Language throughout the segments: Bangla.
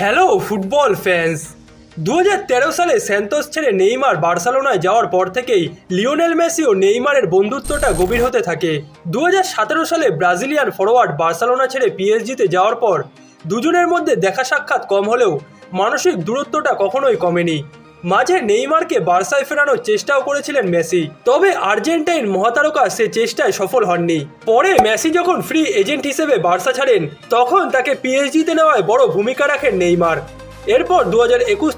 Hello football fans. দু হাজার তেরো সালে স্যান্তোস ছেড়ে নেইমার বার্সেলোনায় যাওয়ার পর থেকেই লিওনেল মেসি ও নেইমারের বন্ধুত্বটা গভীর হতে থাকে। দু হাজার সতেরো সালে ব্রাজিলিয়ান ফরোয়ার্ড বার্সেলোনা ছেড়ে পিএসজিতে যাওয়ার পর দুজনের মধ্যে দেখা সাক্ষাৎ কম হলেও মানসিক দূরত্বটা কখনোই কমেনি। মাঝে নেইমারকে বার্সায় ফেরানোর চেষ্টাও করেছিলেন মেসি। তবে আর্জেন্টাইন মহাতারকা সে চেষ্টায় সফল হননি। পরে মেসি যখন ফ্রি এজেন্ট হিসেবে বার্সা ছাড়েন, তখন তাকে পিএইচডিতে নেওয়ায় বড় ভূমিকা রাখেন নেইমার। এরপর দু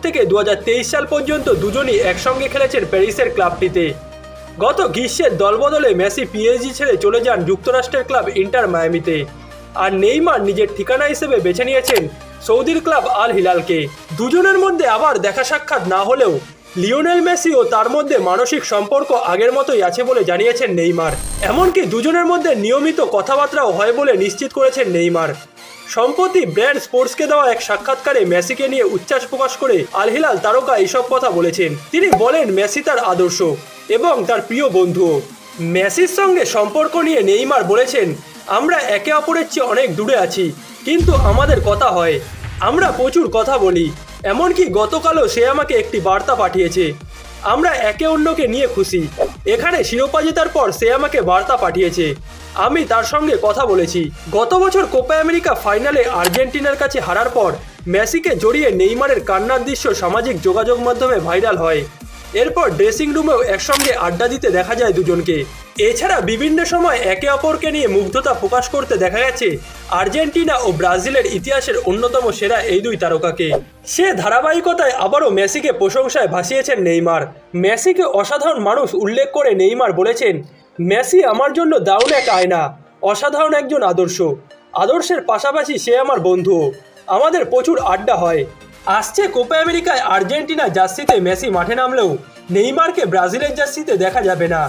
থেকে দু হাজার তেইশ সাল পর্যন্ত দুজনই একসঙ্গে খেলেছেন প্যারিসের ক্লাবটিতে। গত গ্রীষ্মের দলবদলে মেসি পিএইচডি ছেড়ে চলে যান যুক্তরাষ্ট্রের ক্লাব ইন্টার মায়ামিতে। আর নেইমার নিজের ঠিকানা হিসেবে বেছে নিয়েছেন সৌদির ক্লাব আল হিলালকে দুজনের মধ্যে আবার দেখা সাক্ষাৎ না হলেও লিওনেল মেসি ও তার মধ্যে মানসিক সম্পর্ক আগের মতোই আছে বলে জানিয়েছেন নেইমার। এমনকি দুজনের মধ্যে নিয়মিত কথাবার্তাও হয় বলে নিশ্চিত করেছেন নেইমার। সম্প্রতি ব্র্যান্ড স্পোর্টসকে দেওয়া এক সাক্ষাৎকারে মেসিকে নিয়ে উচ্ছ্বাস প্রকাশ করে আল হিলাল তারকা এইসব কথা বলেছেন। তিনি বলেন, মেসি তার আদর্শ এবং তার প্রিয় বন্ধুও মেসির সঙ্গে সম্পর্ক নিয়ে নেইমার বলেছেন, আমরা একে অপরের চেয়ে অনেক দূরে আছি। কিন্তু আমাদের কথা হয়। আমরা প্রচুর কথা বলি, এমনকি গতকালও সে আমাকে একটি বার্তা পাঠিয়েছে। আমরা একে অন্যকে নিয়ে খুশি। এখানে শিরোপা জেতার পর সে আমাকে বার্তা পাঠিয়েছে। আমি তার সঙ্গে কথা বলেছি। গত বছর কোপা আমেরিকা ফাইনালে আর্জেন্টিনার কাছে হারার পর মেসিকে জড়িয়ে নেইমারের কান্নার দৃশ্য সামাজিক যোগাযোগ মাধ্যমে ভাইরাল হয়। এরপর ড্রেসিং রুমেও একসঙ্গে আড্ডা দিতে দেখা যায় দুজনকে। এছাড়া বিভিন্ন সময় একে অপরকে নিয়ে মুগ্ধতা প্রকাশ করতে দেখা গেছে। আর্জেন্টিনা ও ব্রাজিলের ইতিহাসের অন্যতম সেরা এই দুই তারকাকে। সে ধারাবাহিকতায় আবারও মেসিকে প্রশংসায় ভাসিয়েছেন নেইমার। মেসিকে অসাধারণ মানুষ উল্লেখ করে নেইমার বলেছেন, মেসি আমার জন্য দারুণ এক আয়না, অসাধারণ একজন আদর্শ। আদর্শের পাশাপাশি সে আমার বন্ধু আমাদের প্রচুর আড্ডা হয়। আসছে কোপা আমেরিকায় আর্জেন্টিনা জার্সিতে মেসি মাঠে নামলেও নেইমারকে ব্রাজিলের জার্সিতে দেখা যাবে না।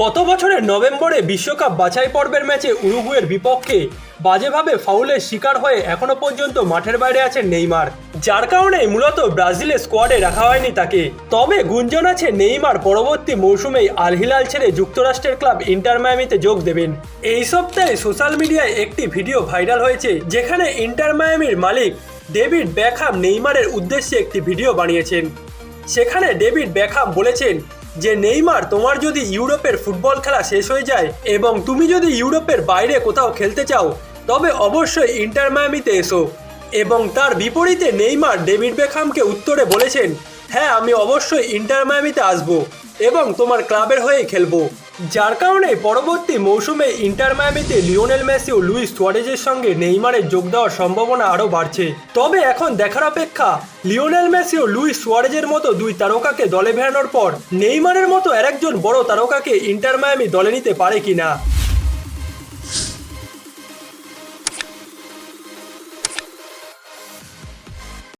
গত বছরের নভেম্বরে বিশ্বকাপ বাছাই পর্বের ম্যাচে উরুগুয়ের বিপক্ষে বাজেভাবে ফাউলের শিকার হয়ে এখনও পর্যন্ত মাঠের বাইরে আছেন নেইমার। যার কারণে মূলত ব্রাজিলের স্কোয়াডে রাখা হয়নি তাকে। তবে গুঞ্জন আছে নেইমার পরবর্তী মৌসুমেই আল হিলাল ছেড়ে যুক্তরাষ্ট্রের ক্লাব ইন্টার মায়ামিতে যোগ দেবেন। এই সপ্তাহে সোশ্যাল মিডিয়ায় একটি ভিডিও ভাইরাল হয়েছে, যেখানে ইন্টার মায়ামির মালিক ডেভিড ব্যাকহাম নেইমারের উদ্দেশ্যে একটি ভিডিও বানিয়েছেন। সেখানে ডেভিড ব্যাকহাম বলেছেন যে, নেইমার, তোমার যদি ইউরোপের ফুটবল খেলা শেষ হয়ে যায় এবং তুমি যদি ইউরোপের বাইরে কোথাও খেলতে চাও, তবে অবশ্যই ইন্টারমায়ামিতে এসো। এবং তার বিপরীতে নেইমার ডেভিড বেকহামকে উত্তরে বলেছেন হ্যাঁ আমি অবশ্যই ইন্টার মায়ামিতে আসব এবং তোমার ক্লাবের হয়ে খেলব। যার কারণে পরবর্তী মৌসুমে ইন্টার মায়ামিতে লিওনেল মেসি ও লুইস সুয়ারেজের সঙ্গে নেইমারের যোগ দেওয়ার সম্ভাবনা আরও বাড়ছে। তবে এখন দেখার অপেক্ষা, লিওনেল মেসি ও লুইস সুয়ারেজের মতো দুই তারকাকে দলে ভেড়ানোর পর নেইমারের মতো আরেকজন বড় তারকাকে ইন্টার মায়ামি দলে নিতে পারে কিনা?